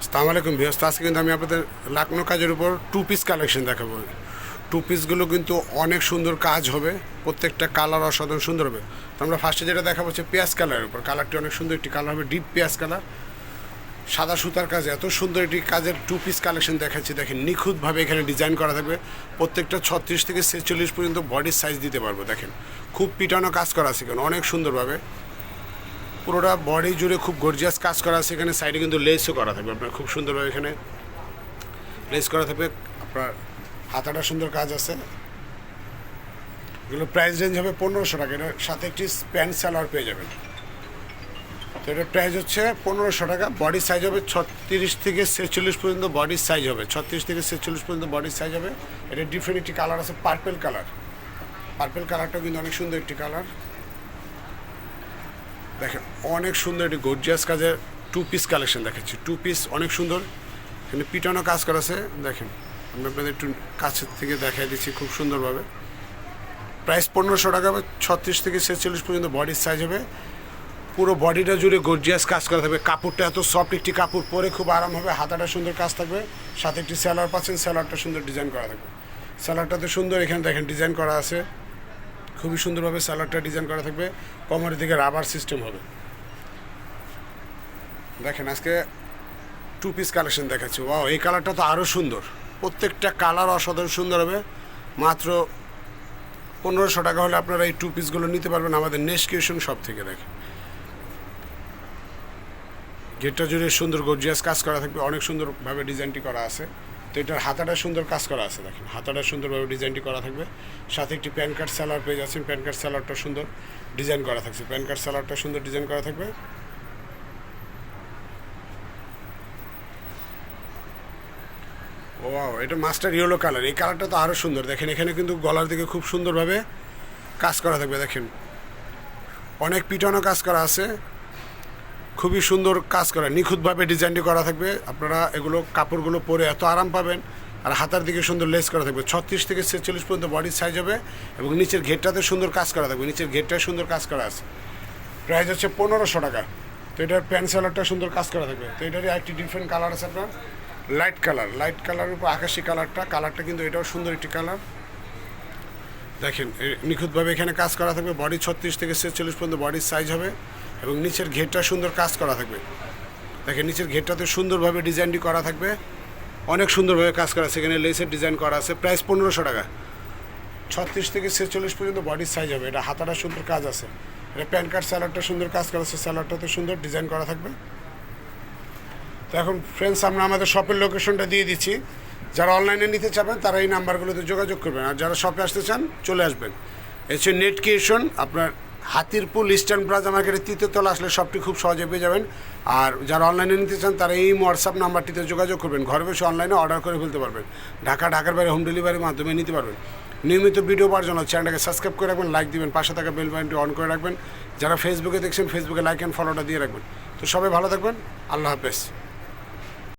আসসালামু আলাইকুম ভিউয়ার্স আজকে কিন্তু আমি আপনাদের লাকনো কাজের উপর টু পিস কালেকশন দেখাবো। টু পিসগুলো কিন্তু অনেক সুন্দর কাজ হবে, প্রত্যেকটা কালার অসাধারণ সুন্দর হবে। তো আমরা ফার্স্টে যেটা দেখাবো হচ্ছে পেঁয়াজ কালারের উপর। কালারটি অনেক সুন্দর, একটি কালার হবে ডিপ পেঁয়াজ কালার সাদা সুতার কাজ, এত সুন্দর একটি কাজের টু পিস কালেকশন দেখাচ্ছি। দেখেন, নিখুঁতভাবে এখানে ডিজাইন করা থাকবে। প্রত্যেকটা ছত্রিশ থেকে ছেচল্লিশ পর্যন্ত বডির সাইজ দিতে পারব, দেখেন। খুব পিটানো কাজ করা আছে অনেক সুন্দরভাবে। পুরোটা বডি জুড়ে খুব গর্জিয়াস কাজ করা আছে। এখানে সাইডে কিন্তু লেসও করা থাকবে। আপনার খুব সুন্দরভাবে এখানে লেস করা থাকবে। আপনার হাতাটা সুন্দর কাজ আছে। এগুলো প্রাইস রেঞ্জ হবে পনেরোশো টাকা। এটার সাথে একটি প্যান্ট সালোয়ার পেয়ে যাবেন। তো এটার প্রাইস হচ্ছে পনেরোশো টাকা। বডি সাইজ হবে ছত্রিশ থেকে ছেচল্লিশ পর্যন্ত বডির সাইজ হবে। ছত্রিশ থেকে ছেচল্লিশ পর্যন্ত বডির সাইজ হবে। এটা ডিফারেন্ট একটি কালার আছে পার্পেল কালার পার্পেল কালারটাও কিন্তু অনেক সুন্দর একটি কালার দেখেন, অনেক সুন্দর একটি গর্জিয়াস কাজের টু পিস কালেকশন দেখাচ্ছি। টু পিস অনেক সুন্দর। এখানে পিটানো কাজ করা আছে। দেখেন, আমি আপনাদের একটু কাছের থেকে দেখাই দিচ্ছি খুব সুন্দরভাবে। প্রাইস পনেরোশো টাকা হবে, ছত্রিশ থেকে ছেচল্লিশ পর্যন্ত বডির সাইজ হবে। পুরো বডিটা জুড়ে গর্জিয়াস কাজ করা থাকবে। কাপড়টা এত সফট একটি কাপড়, পরে খুব আরাম হবে। হাতাটা সুন্দর কাজ থাকবে। সাথে একটি স্যালার পাচ্ছেন স্যালারটা সুন্দর ডিজাইন করা থাকবে। স্যালারটাতে সুন্দর, এখানে দেখেন ডিজাইন করা আছে। খুবই সুন্দরভাবে স্যালাডটা ডিজাইন করা থাকবে। কোমরের দিকে রাবার সিস্টেম হবে। দেখেন, আজকে টু পিস কালেকশন দেখাচ্ছি। ওয়াও এই কালারটা তো আরও সুন্দর। প্রত্যেকটা কালার অসাধারণ সুন্দর হবে। মাত্র পনেরোশো টাকা হলে আপনারা এই টু পিসগুলো নিতে পারবেন আমাদের নেক্সট কিউশন সব থেকে, দেখেন। গেটটা জুড়ে সুন্দর গর্জিয়াস কাজ করা থাকবে। অনেক সুন্দরভাবে ডিজাইনটি করা আছে। তো এটার হাতাটা সুন্দর কাজ করা আছে, দেখেন। হাতাটা সুন্দরভাবে ডিজাইনটি করা থাকবে। সাথে একটি প্যান কার্ড স্যালার পেয়ে যাচ্ছেন প্যান কার্ড স্যালারটা সুন্দর ডিজাইন করা থাকছে। প্যান কার্ড স্যালারটা সুন্দর ডিজাইন করা থাকবে। ও এটা মাস্টার ইয়েলো কালার এই কালারটা তো আরও সুন্দর। দেখেন, এখানে কিন্তু গলার দিকে খুব সুন্দরভাবে কাজ করা থাকবে, দেখেন। অনেক পিটানো কাজ করা আছে। খুবই সুন্দর কাজ করা, নিখুঁতভাবে ডিজাইনটি করা থাকবে। আপনারা এগুলো, কাপড়গুলো পরে এত আরাম পাবেন। আর হাতার দিকে সুন্দর লেস করা থাকবে। ছত্রিশ থেকে ছেচল্লিশ পর্যন্ত বডির সাইজ হবে এবং নিচের ঘেরটাতে সুন্দর কাজ করা থাকবে। নিচের ঘেরটায় সুন্দর কাজ করা আছে। প্রাইস হচ্ছে পনেরোশো টাকা। তো এটার প্যান্ট সালোয়ারটা সুন্দর কাজ করা থাকবে। তো এটারই একটি ডিফারেন্ট কালার আছে আপনার। লাইট কালার লাইট কালারের উপর আকাশি কালারটা কালারটা কিন্তু এটাও সুন্দর একটি কালার দেখেন নিখুঁতভাবে এখানে কাজ করা থাকবে। বডি ছত্রিশ থেকে ছেচল্লিশ পর্যন্ত বডির সাইজ হবে এবং নিচের ঘেরটা সুন্দর কাজ করা থাকবে। দেখেন, নিচের ঘেরটাতে সুন্দরভাবে ডিজাইনটি করা থাকবে। অনেক সুন্দরভাবে কাজ করা আছে। এখানে লেসের ডিজাইন করা আছে। প্রাইস পনেরোশো টাকা। ছত্রিশ থেকে ছেচল্লিশ পর্যন্ত বডির সাইজ হবে। এটা হাতাটা সুন্দর কাজ আছে। এটা প্যান কার্ড স্যালাডটা সুন্দর কাজ করা আছে। স্যালাডটাতে সুন্দর ডিজাইন করা থাকবে। তো এখন ফ্রেন্ডস আমরা আমাদের শপের লোকেশনটা দিয়ে দিচ্ছি। যারা অনলাইনে নিতে চাবেন, তারা এই নাম্বারগুলোতে যোগাযোগ করবেন। আর যারা শপে আসতে চান, চলে আসবেন। এসে নেট ক্রিয়েশন, আপনার হাতিরপুল ইস্টার্ন প্লাজা মার্কেটের তৃতীয় তলা আসলে সবটি খুব সহজে পেয়ে যাবেন। আর যারা অনলাইনে নিতে চান, তারা এই হোয়াটসঅ্যাপ নাম্বারটিতে যোগাযোগ করবেন। ঘরে বসে অনলাইনে অর্ডার করে ফেলতে পারবেন। ঢাকা, ঢাকার বাইরে হোম ডেলিভারির মাধ্যমে নিতে পারবেন। নিয়মিত ভিডিও পাওয়ার জন্য চ্যানেলটাকে সাবস্ক্রাইব করে রাখবেন, লাইক দিবেন, পাশে থাকা বেল বাটনটি অন করে রাখবেন। যারা ফেসবুকে দেখছেন ফেসবুকে লাইক অ্যান্ড ফলোটা দিয়ে রাখবেন। তো সবাই ভালো থাকবেন। আল্লাহ হাফেজ।